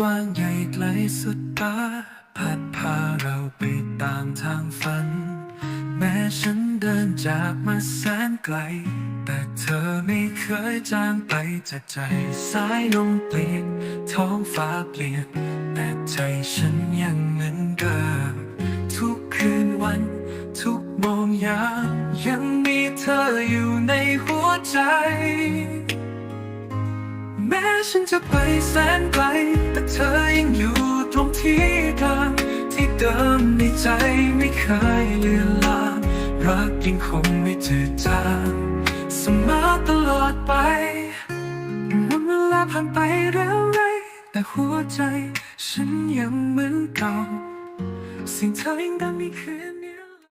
กว้างใหญ่ไกลสุดตาพัดพาเราไปตามทางฝัน แม้ฉันเดินจากมาแสนไกล แต่เธอไม่เคยจางไปจากใจสายลมเปลี่ยนท้องฟ้าเปลี่ยน แต่ใจฉันยังเหมือนเดิมทุกคืนวัน ทุกโมงยามยังมีเธออยู่ในหัวใจ แม้ฉันจะไปแสนไกล แต่เธอยังอยู่ตรงที่เดิมที่เดิมในใจไม่เคยเลือนลางรักยังคงไม่จืดจางเสมอตลอดไปวันเวลาผ่านไปเร็วไรแต่หัวใจฉันยังเหมือนเก่าสิ่งเธอยังดังในคืน